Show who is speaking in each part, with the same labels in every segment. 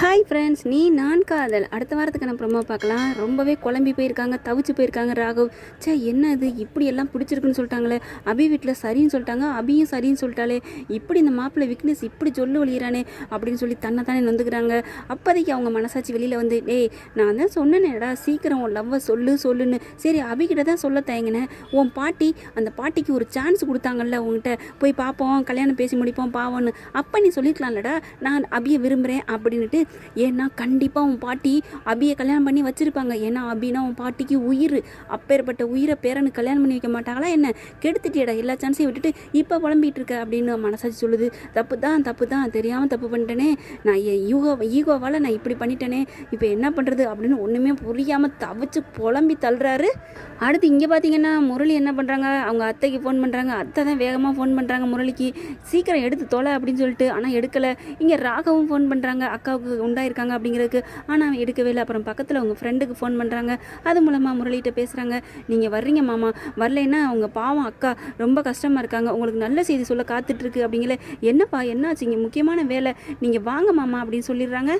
Speaker 1: Hi friends நீ நான் காதல். அடுத்த வாரத்துக்கான ப்ரொமோ பார்க்கலாம். ரொம்பவே குழம்பி போயிருக்காங்க தவிச்சு போயிருக்காங்க ராகவ். ச்சே என்ன இது? இப்படி எல்லாம் பிடிச்சிருக்குன்னு சொல்லிட்டாங்களே. அபி வீட்டில் சரின்னு சொல்லிட்டாங்க அபியும் சரின்னு சொல்லிட்டாலே இப்படி இந்த மாப்பிள்ளை வீக்னஸ் இப்படி சொல்லு ஒழியிறானே அப்படின்னு சொல்லி தன்னை தானே நொந்துக்கிறாங்க. அப்போதைக்கு அவங்க மனசாட்சி வெளியில் வந்து டேய் நான் தான் சொன்னேனேடா சீக்கிரம் உன் லவ்வை சொல்லு சொல்லுன்னு. சரி அபிகிட்ட தான் சொல்ல தயங்கினேன். உன் பாட்டி அந்த பாட்டிக்கு ஒரு சான்ஸ் கொடுத்தாங்கல்ல உங்ககிட்ட போய் பார்ப்போம் கல்யாணம் பேசி முடிப்போம் பாவோன்னு. அப்போ நீ சொல்லிக்கலாம்லடா நான் அபியை விரும்புகிறேன் அப்படின்ட்டு ஏன்னா கண்டிப்பாக உன் பாட்டி அபியை கல்யாணம் பண்ணி வச்சுருப்பாங்க. ஏன்னா அபினா உன் பாட்டிக்கு உயிர். அப்பேற்பட்ட உயிரை பேரனு கல்யாணம் பண்ணி வைக்க மாட்டாங்களா என்ன? கெடுத்துட்டியடா எல்லா சான்ஸையும் விட்டுட்டு இப்போ புலம்பிகிட்டு இருக்க அப்படின்னு மனசாட்சி சொல்லுது. தப்பு தான் தப்பு தான் தெரியாமல் தப்பு பண்ணிட்டேனே. நான் என் யூகோ ஈகோவால் நான் இப்படி பண்ணிட்டேனே. இப்போ என்ன பண்ணுறது அப்படின்னு ஒன்றுமே புரியாமல் தவிச்சு புலம்பி தள்ளுறாரு. அடுத்து இங்கே பார்த்தீங்கன்னா முரளி என்ன பண்ணுறாங்க அவங்க அத்தைக்கு ஃபோன் பண்ணுறாங்க அத்தை தான் வேகமாக ஃபோன் பண்ணுறாங்க முரளிக்கு. சீக்கிரம் எடுத்து தொலை அப்படின்னு சொல்லிட்டு ஆனால் எடுக்கலை. இங்கே ராகவும் ஃபோன் பண்ணுறாங்க அக்காவுக்கு உண்டாயிருக்காங்க அப்படிங்கிறதுக்கு. ஆனால் அவன் எடுக்கவே இல்லை. அப்புறம் பக்கத்தில் அவங்க ஃப்ரெண்டுக்கு ஃபோன் பண்ணுறாங்க அது மூலமாக முரளிகிட்ட பேசுகிறாங்க நீங்கள் வர்றீங்க மாமா. வரலைன்னா அவங்க பாவம் அக்கா. ரொம்ப கஷ்டமாக இருக்காங்க. உங்களுக்கு நல்ல செய்தி சொல்ல காத்துட்ருக்கு அப்படிங்கிற என்னப்பா? என்னாச்சு? இங்கே முக்கியமான வேலை. நீங்கள் வாங்க மாமா. அப்படின்னு சொல்லிடுறாங்க.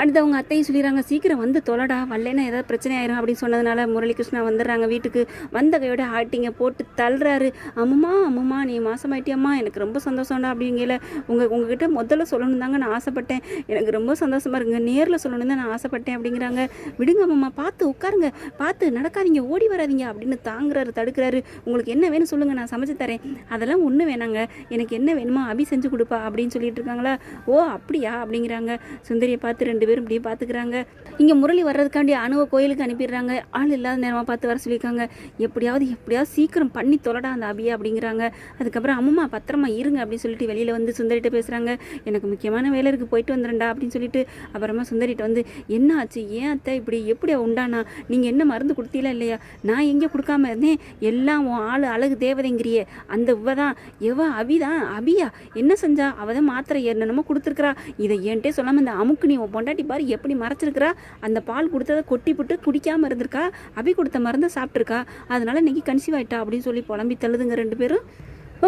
Speaker 1: அடுத்து அவங்க அத்தையும் சொல்லிடுறாங்க சீக்கிரம் வந்து தொலைடா வரலன்னா ஏதாவது பிரச்சனை ஆயிரும் அப்படின்னு சொன்னதுனால முரளிகிருஷ்ணா வந்துடுறாங்க வீட்டுக்கு. வந்த கையோட ஆட்டிங்க போட்டு தள்ளுறாரு. அம்மா அம்மா நீ மாசமாயிட்டியம்மா எனக்கு ரொம்ப சந்தோஷம்டா அப்படிங்கல உங்கள் உங்ககிட்ட முதல்ல சொல்லணும் தாங்க நான் ஆசைப்பட்டேன். எனக்கு ரொம்ப சந்தோஷமா இருங்க நேரில் சொல்லணும் தான் நான் ஆசைப்பட்டேன் அப்படிங்கிறாங்க. விடுங்க அம்மா பார்த்து உட்காருங்க. பார்த்து நடக்காதீங்க ஓடி வராதீங்க அப்படின்னு தாங்குறாரு தடுக்கிறாரு. உங்களுக்கு என்ன வேணும் சொல்லுங்கள் நான் சமைச்சு தரேன். அதெல்லாம் ஒன்றும் வேணாங்க. எனக்கு என்ன வேணுமோ அபி செஞ்சு கொடுப்பா அப்படின்னு சொல்லிட்டு இருக்காங்களா? ஓ அப்படியா அப்படிங்கிறாங்க. சுந்தரியை பார்த்து ரெண்டு பேரும் இப்படியே பார்த்துக்கிறாங்க இங்கே முரளி வர்றதுக்காண்டி அணுவ கோயிலுக்கு அனுப்பிடுறாங்க. ஆள் இல்லாத நேரமாக பார்த்து வர சொல்லியிருக்காங்க. எப்படியாவது எப்படியாவது சீக்கிரம் பண்ணி தொலைடா அந்த அபியா அப்படிங்கிறாங்க. அதுக்கப்புறம் அம்மா பத்திரமா இருங்க அப்படின்னு சொல்லிட்டு வெளியில் வந்து சுந்தரிட்ட பேசுகிறாங்க எனக்கு முக்கியமான வேலை இருக்குது போயிட்டு வந்துடுறேன்டா அப்படின்னு சொல்லிட்டு அப்புறமா சுந்தரிட்ட வந்து என்ன ஆச்சு? ஏன் அத்தை இப்படி எப்படி உண்டானா? நீங்கள் என்ன மருந்து கொடுத்தீங்களா இல்லையா? நான் எங்கே கொடுக்காம இருந்தேன்? எல்லாம் உன் ஆள் அழகு தேவதைங்கிறியே. அந்த இவ தான் எவ அபிதான் அபியா. என்ன செஞ்சா? அவதான் மாத்திரை என்னென்னமோ கொடுத்துருக்குறா. இதை என்கிட்டே சொல்லாமல் இந்த அமுக்கு நீ உன் பொண்டாட்டி பாரு எப்படி மறைச்சிருக்கிறா? அந்த பால் கொடுத்ததை கொட்டி போட்டு குடிக்காமல் இருந்திருக்கா? அபி கொடுத்த மருந்தை சாப்பிட்ருக்கா அதனால இன்னைக்கு கன்சீவ் ஆயிட்டா அப்படின்னு சொல்லி புலம்பி தள்ளுதுங்க ரெண்டு பேரும்.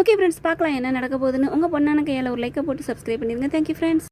Speaker 1: ஓகே ஃப்ரெண்ட்ஸ் பார்க்கலாம் என்ன நடக்க போகுதுன்னு. உங்கள் பொண்ணான கையால் ஒரு லைக்கை போட்டு சப்ஸ்கிரைப் பண்ணிடுங்க. Thank you friends